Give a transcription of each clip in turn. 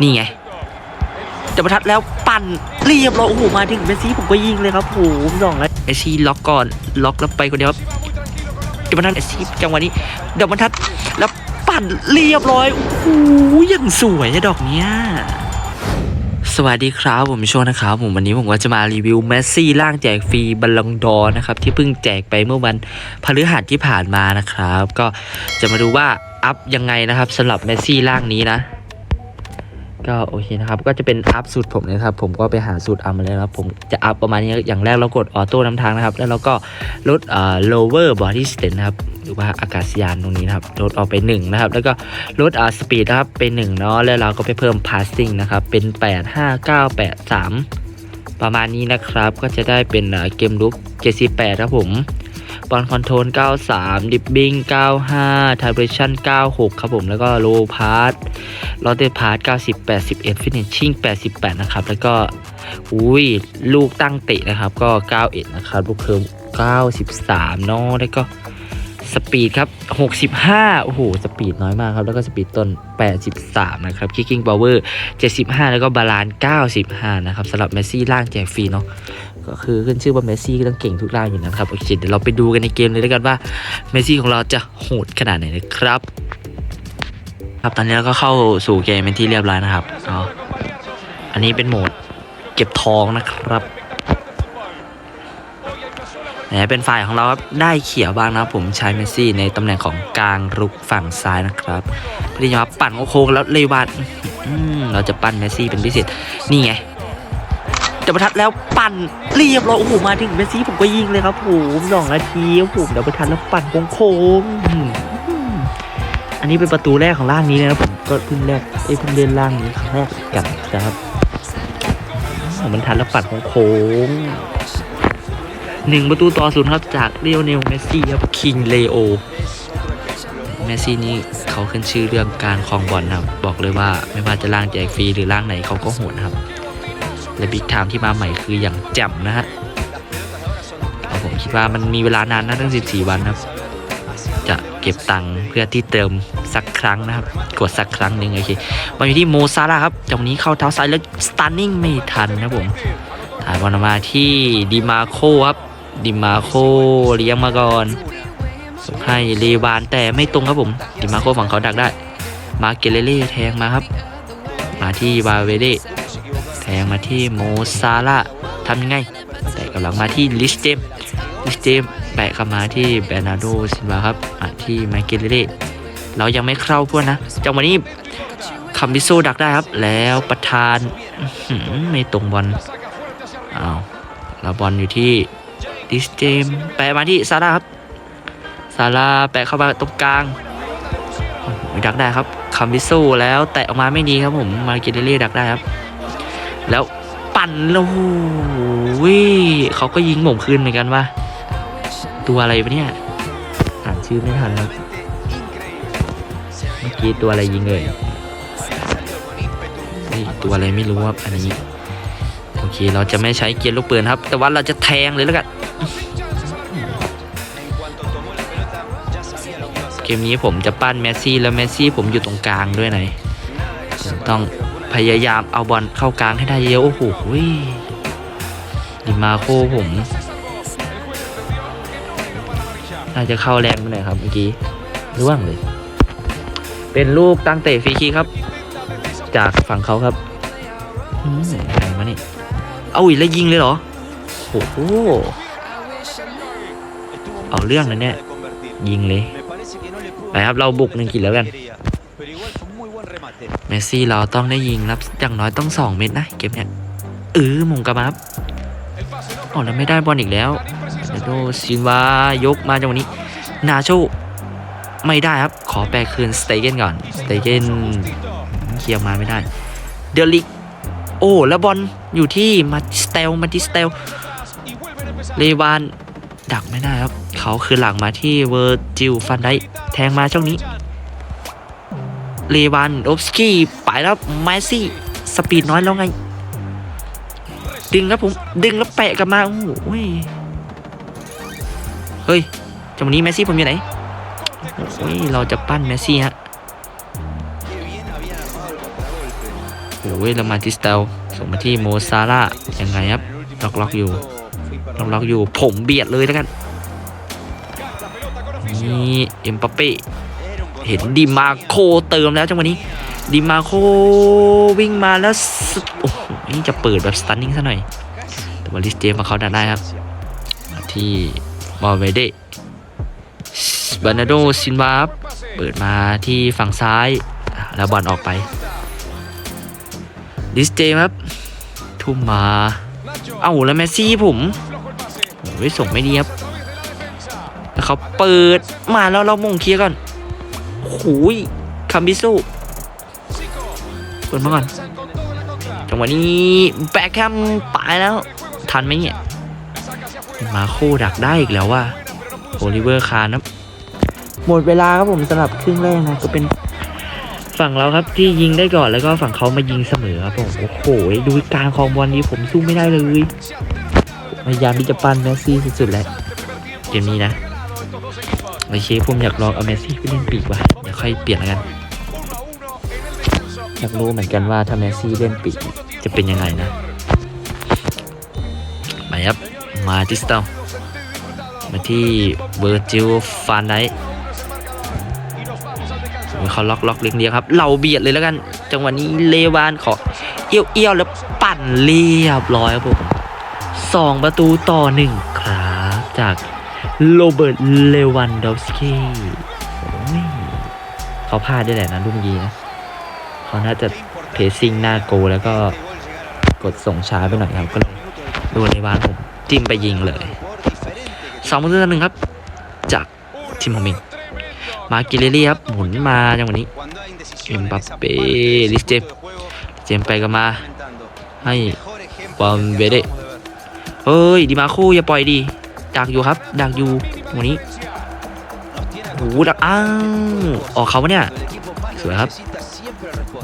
นี่ไงจะประทัดแล้วปั่นเรียบร้อยโอ้โหมาถึงเมสซี่ผมก็ยิงเลยครับโอ้โหสองแล้วเมสซี่ล็อกก่อนล็อกแล้วไปคนเดียวครับจะประทัดเมสซี่จังหวะนี้เดี๋ยวบรรทัดแล้วปั่นเรียบร้อยโอ้โหยังสวยอะดอกเนี้ยสวัสดีครับผมโชว์นะครับผมวันนี้ผมก็จะมารีวิวเมสซี่ร่างแจกฟรีบัลลงดอนะครับที่เพิ่งแจกไปเมื่อวันพฤหัสที่ผ่านมานะครับ ก็จะมาดูว่าอัพยังไงนะครับสำหรับเมสซี่ร่างนี้นะ ก็โอเคนะครับก็จะเป็นอัพสูตรผมนะครับ ผมก็ไปหาสูตรอัพมาแล้วครับผมจะอัพประมาณนี้อย่างแรกเรากดออโต้นำทางนะครับ แล้วเราก็ลดเอ่อ lower body stand นะครับหรือว่าอากาศยานตรงนี้นะครับลดออกไป1นะครับแล้วก็ลดอ่า speed นะครับเป็น1เนาะแล้วเราก็ไปเพิ่ม passing นะครับเป็น 8 5 9 8 3 ประมาณนี้นะครับก็จะได้เป็นเกมลุก78ครับผม บอลคอนโทรล 93 ดิบบิ้ง 95ทาร์เบชัน96 ครับผม แล้วก็โลพาร์ตลอตเตอร์พาร์ต90 81 ฟินิชชิ่ง 88 นะครับ แล้วก็อุ้ยลูกตั้งเตะนะครับ ก็ 91 นะครับ ลูกเคิร์ม93เนาะแล้วก็สปีดครับ 65 โอ้โห สปีดน้อยมากครับ แล้วก็สปีดต้น 83 นะครับคิกกิ้งพาวเวอร์ 75 แล้วก็บาลาน 95 นะครับสำหรับเมสซี่ล่างแจกฟรีเนาะ ก็คือขึ้นชื่อว่าเมสซี่ก็ต้องเก่งทุกล่างอยู่นะครับโอเคเดี๋ยวเราไปดูกันในเกมเลยแล้วกันว่าเมสซี่ของเราจะโหดขนาดไหนนะครับ ครับตอนนี้เราก็เข้าสู่เกมเป็นที่เรียบร้อยนะครับเนาะอันนี้เป็นโหมดเก็บทองนะครับไหนเป็นฝ่ายของเราครับได้เขียวบ้างนะผมใช้เมสซี่ในตำแหน่งของกลางรุกฝั่งซ้ายนะครับพื่อที่จะมาปั่นโค้งแล้วเลวานเราจะปั้นเมสซี่เป็นพิเศษนี่ไง จะประทัดแล้วปั่นเรียบร้อยโอ้โหมาถึงเมสซี่ผมก็ยิงเลยครับผมสองนาทีครับผมเดี๋ยวประทัดแล้วปั่นโค้งๆอืมอันนี้เป็นประตูแรกของร่างนี้เลยนะผมก็เพิ่งแรกเอ้เพิ่งเล่นร่างนี้ครั้งแรกกันนะครับมันทันแล้วปั่นโค้งหนึ่งประตูต่อศูนย์ครับจากเรียวเนลเมสซี่ครับคิงเลโอเมสซี่นี่เขาขึ้นชื่อเรื่องการครองบอลนะครับบอกเลยว่าไม่ว่าจะร่างแจกฟรีหรือร่างไหนเขาก็โหดครับ และบิ๊กไทม์ที่มาใหม่คืออย่างแจ่มนะฮะเอาผมคิดว่ามันมีเวลานานนะตั้ง 14 วันนะครับ จะเก็บตังค์เพื่อที่เติมสักครั้งนะครับ กดสักครั้งหนึ่งโอเคมาอยู่ที่โมซาร่าครับจังหวะนี้เข้าเท้าซ้ายแล้วสตันนิ่งไม่ทันนะผมถ่ายบอลมาที่ดิมาโคครับดิมาโคเลี้ยงมาก่อนส่งให้เลวานแต่ไม่ตรงครับผม ดิมาโคฝั่งเขาดักได้ มาเกเลเล่แทงมาครับ มาที่บาเวเด แทงมาที่โมซาร่าทำยังไงแต่กำลังมาที่ลิสเจมลิสเจมแปะกลับมาที่เบรนาโดซินวาครับมาที่ไมเคิลเล่เรายังไม่เข้าพวกนะจังหวะนี้คัมบิโซดักได้ครับ แล้วประธานไม่ตรงบอลอ้าวแล้วบอลอยู่ที่ลิสเจมแปะมาที่ซาร่าครับซาร่าแปะเข้ามาตรงกลางดักได้ครับคัมบิโซแล้วแตะออกมาไม่ดีครับผมมาเคิลเล่ดักได้ครับ แล้วปั่นแล้วโอ้โหเขาก็ยิงผมคืนเหมือนกันว่าตัวอะไรวะเนี่ยอ่านชื่อไม่ทันแล้วเมื่อกี้ตัวอะไรยิงเลยนี่ตัวอะไรไม่รู้ครับอันนี้โอเคเราจะไม่ใช้เกียร์ลูกปืนครับ แต่ว่าเราจะแทงเลยแล้วกันเกมนี้ผมจะปั้นเมสซี่แล้วเมสซี่ผมอยู่ตรงกลางด้วยไหนต้อง พยายามเอาบอลเข้ากลางให้ได้เยอะโอ้โหดิมาโคผมน่าจะเข้าแรงไปหน่อยครับเมื่อกี้ร่วงเลย เป็นลูกตั้งเตะฟรีคิกครับ จากฝั่งเขาครับอืมไหนมานี่เอาอีกแล้วยิงเลยเหรอโอ้โหเอาเรื่องนะเนี่ยยิงเลยไปครับเราบุกหนึ่งกินแล้วกัน เมสซี่เราต้องได้ยิงรับอย่างน้อยต้องสองเม็ดนะเกมเนี้ยเออมงกลับมาครับอ๋อแล้วไม่ได้บอลอีกแล้วเดโดซินวายกมาจังหวะนี้ นาโชไม่ได้ครับ ขอแปลคืนสเตเกนก่อนสเตเกนเคลียร์มาไม่ได้ เดลิก โอ้ แล้วบอลอยู่ที่มาสเตลมาติสเตลเลวานดักไม่ได้ครับ เขาคือหลังมาที่เวอร์จิลฟันได้แทงมาช่วงนี้ เลวานโอฟสกี้ไปแล้วแมซี่ สปีดน้อยแล้วไง ดึงครับผม ดึงแล้วแปะกลับมาโอ้โหเฮ้ยจังหวะนี้แมซี่ผมอยู่ไหนโอ้ยเราจะปั้นแมซี่ฮะโอ้ยแล้วมาที่สเตลส่งมาที่โมซาร่ายังไงครับล็อกล็อกอยู่ล็อกล็อกอยู่ผมเบียดเลยแล้วกันนี่เอ็มปัปเป้ เห็นดิมาโคเติมแล้วจังหวะนี้ดิมาโควิ่งมาแล้วโอ้โหนี่จะเปิดแบบสตันนิ่งซะหน่อย แต่ว่าลิสเจมมาเขาดันได้ครับ ที่บอเวเดบานาโดซินวาครับเปิดมาที่ฝั่งซ้าย แล้วบอลออกไปลิสเจมครับ ทุ่มมา เอ้าแล้วแมสซี่ผมโอ้ยส่งไม่ดีครับแล้วเขาเปิดมาแล้วเรามงเคลียร์ก่อน หยคัมบิสูเปิดมาก่อนจังหวะนี้แบ็คแคมไปแล้ว ทันไหมเนี่ย มาโคดักได้อีกแล้วว่าโอลิเวอร์คาร์นะหมดเวลาครับผมสำหรับครึ่งแรกนะก็เป็นฝั่งเราครับที่ยิงได้ก่อนแล้วก็ฝั่งเขามายิงเสมอครับผมโอ้โหดูการครองบอลนี้ผมสู้ไม่ได้เลยพยายามที่จะปั้นแมสซี่สุดๆแล้วเกมนี้นะโอเคผมอยากลองเอาแมสซี่ไปเล่นปีกว่ะเดี๋ยว ค่อยเปลี่ยนแล้วกัน อยากรู้เหมือนกันว่าถ้าแมสซี่เล่นปีกจะเป็นยังไงนะไปครับ มาทิสเตลมาที่เบอร์จิลฟานไดเขาล็อกล็อกเลี้ยงเลี้ยงครับ เราเบียดเลยแล้วกัน จังหวะนี้เลวานขอเอี้ยวเอี้ยวแล้วปั่นเรียบร้อยครับผมสองประตูต่อหนึ่งครับ จากโรเบิร์ตเลวันดอฟสกี้โอ้ย เขาพลาดได้แหละนะลูกเมื่อกี้นะเขาน่าจะเพสซิ่งหน้าโกแล้วก็กดส่งช้าไปหน่อยครับก็เลยโดนในบ้านผมจิ้มไปยิงเลยสองประตูต่อหนึ่งครับ จากทีมผมเองมากิเลลี่ครับหมุนมาจังหวะนี้เอ็มบัปเป้ลิสเจมเจมไปกันมา ให้บอมเวเดเฮ้ยดิมาโคอย่าปล่อยดีดักอยู่ครับดักอยู่วันนี้ หดักอ้าวออกเขาปะเนี่ย สวยครับ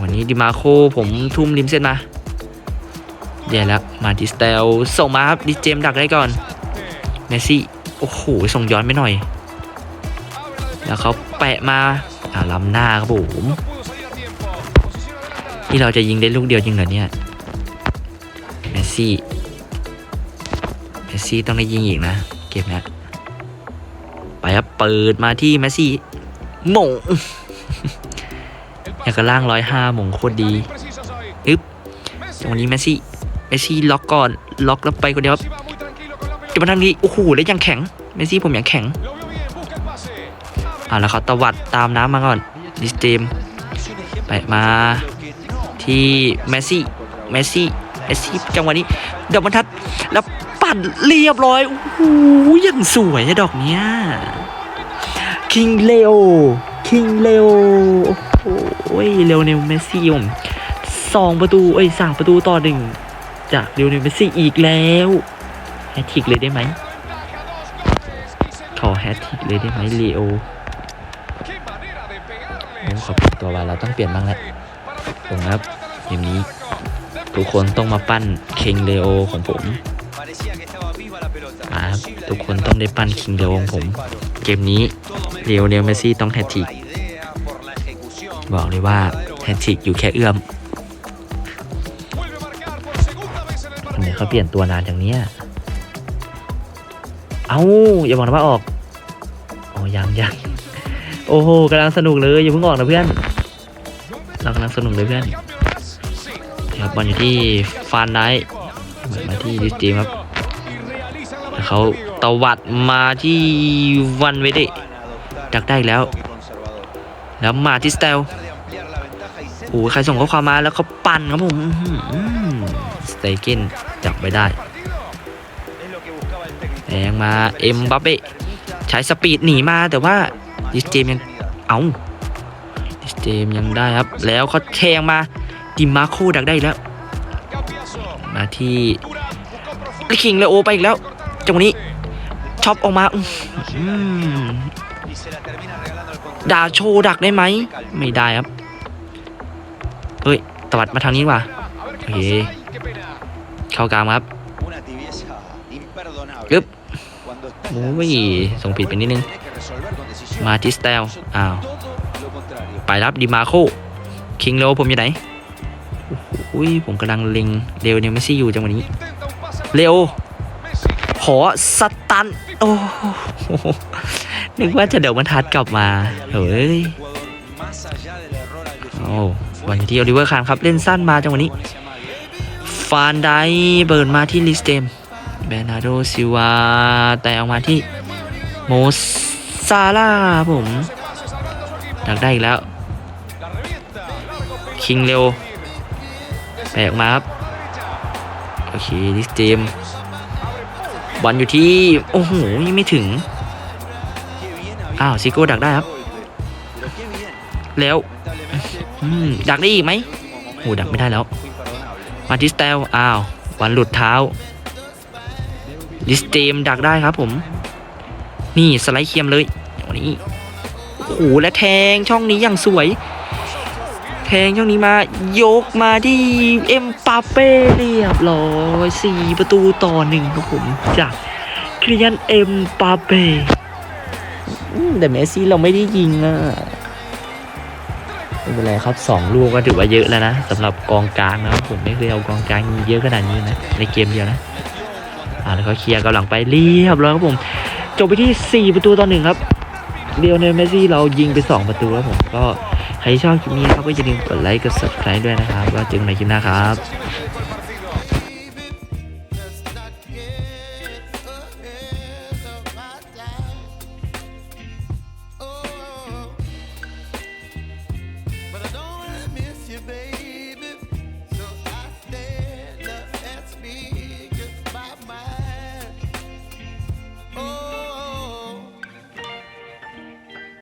วันนี้ดิมาโคผมทุ่มริมเส้นมาเดี๋ยวแล้วมาดิสเตลส่งมาครับดิเจมดักได้ก่อนเมซี่โอ้โหส่งย้อนไปหน่อย แล้วเขาแปะมาอ่าล้ำหน้าครับผมที่เราจะยิงได้ลูกเดียวจริงเหรอเนี่ยเมซี่เมซี่ต้องได้ยิงอีกนะ เกมเนี้ย ไปครับเปิดมาที่เมสซี่หมงอยากกระล่างร้อยห้าหมงโคตรดีอึ๊บจังหวะนี้เมสซี่เมสซี่ล็อกก่อนล็อกแล้วไปคนเดียวครับจะมาทางนี้โอ้โหแล้วยังแข็งเมสซี่ผมยังแข็งอ่าแล้วเขาตวัดตามน้ำมาก่อนดิสเจมไปมาที่เมสซี่เมสซี่เมสซี่จังหวะนี้เดอกบรรทัดแล้ว ปั่นเรียบร้อยโอ้โหยังสวยอะดอกเนี้ยคิงเลโอคิงเลโอโอ้โหเร็วเนลเมสซี่ผมสองประตู เอ้ยสามประตูต่อหนึ่งจากเร็วเนลเมสซี่อีกแล้วแฮตทริกเลยได้ไหมขอแฮตทริกเลยได้ไหมเลโอโอ้ขอบคุณตัววาเราต้องเปลี่ยนบ้างแหล้วผมครับเกมนี้ทุกคนต้องมาปั้นคิงเลโอของผม มาทุกคนต้องได้ปั้นคิงเลโอของผม เกมนี้เรียวเนลเมซี่ต้องแฮตทิกบอกเลยว่าแฮตทิกอยู่แค่เอื้อมทำไมเขาเปลี่ยนตัวนานจังเนี้ยเอ้าอย่าบอกนะว่าออกอ๋อยังยังโอ้โหกำลังสนุกเลยอย่าเพิ่งออกนะเพื่อนเรากำลังสนุกเลยเพื่อนครับบอลอยู่ที่ฟานไนท์ มาที่ดิสจีมครับเขาตวัดมาที่วันเวเดดักได้แล้ว แล้วมาที่สเตลโอ้โหใครส่งข้อความมาแล้วเขาปั่นครับผมสเตเกนจับไปได้แรงมาเอ็มบัปเป้ใช้สปีดหนีมาแต่ว่าดิสเจมยังเอาดิสเจมยังได้ครับ แล้วเขาแทงมาดิมาโคดักได้แล้ว มาที่ลิคิงเลโอไปอีกแล้วจังหวะนี้ช็อปออกมาอื้อหือดาโชดักได้ไหม ไม่ได้ครับ เฮ้ยตวัดมาทางนี้ว่ะโอเคเข้ากลางครับกึบโอ้ยส่งผิดไปนิดนึง มาที่สเตลอ้าว ไปรับดิมาโค คิงเลผมอยู่ไหน อุ้ยผมกำลังเล็งเร็วเนี่ยไม่ซี่อยู่จังหวะนี้ เร็ว ขอสตัน โอ้โหนึกว่าจะเดี๋ยวมันทัดกลับมาเฮ้ยโอ้วันที่โอลิเวอร์คานครับเล่นสั้นมาจังหวะนี้ ฟานไดเบิร์นมาที่ลิสเตมเบนาโดซิวา แต่ออกมาที่โมซาร่าผมดักได้อีกแล้ว คิงเร็ว แปะออกมาครับโอเคลิสเตมบอลอยู่ที่โอ้โหยังไม่ถึงอ้าวซิโก้ดักได้ครับ แล้วดักได้อีกไหมโอ้ดักไม่ได้แล้ว มาทิสเตลอ้าววันหลุดเท้าลิสเตมดักได้ครับผม นี่สไลด์เคียมเลยวันนี้โอ้โหและแทงช่องนี้อย่างสวย งช่องนี้มายกมาที่เอ็มปาเป้เรียบร้อยสี่ประตูต่อหนึ่งครับผมจากเคลียนเอ็มปาเป้อืมแต่เมสซี่เราไม่ได้ยิงอะไม่เป็นไรครับสองลูกก็ถือว่าเยอะแล้วนะสำหรับกองกลางนะครับผมไม่เคยเอากองกลางยิงเยอะขนาดนี้นะในเกมเดียวนะอ่าแล้วก็เคลียร์กำลังไปเรียบร้อยครับผมจบไปที่ 4 ประตูต่อหนึ่งครับเดียวเนลเมสซี่เรายิงไป 2 ประตูครับผมก็ ใครชอบคลิปนี้ครับก็อย่าลืมกดไลค์กด subscribe ด้วยนะครับว่าเจอกันใหม่คลิปหน้าครับ